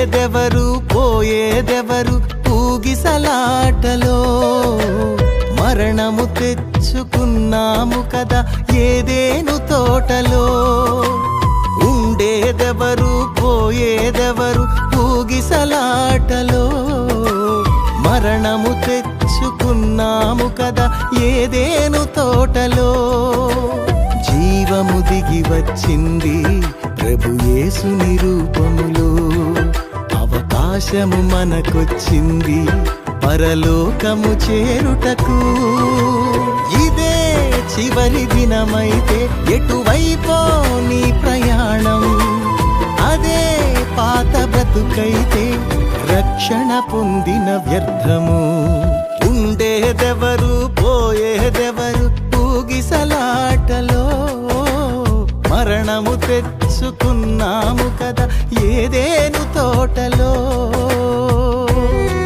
ఉండేదెవరు పోయేదెవరు పూగిసలాటలో మరణము తెచ్చుకున్నాము కదా ఏదేను తోటలో. ఉండేదెవరు పోయేదెవరు పూగిసలాటలో మరణము తెచ్చుకున్నాము కదా ఏదేను తోటలో. జీవము దిగి వచ్చింది ప్రభు యేసు అవకాశము మనకొచ్చింది పరలోకము చేరుటకు. ఇదే చివరి దినమైతే ఎటువైపో నీ ప్రయాణం. అదే పాత బ్రతుకైతే రక్షణ పొందిన వ్యర్థము. ఉండేదెవరు పోయేదెవరు ఊగిసలాటలో. మరణము తెచ్చుకున్నాము కదా ఏదేను తోటలో.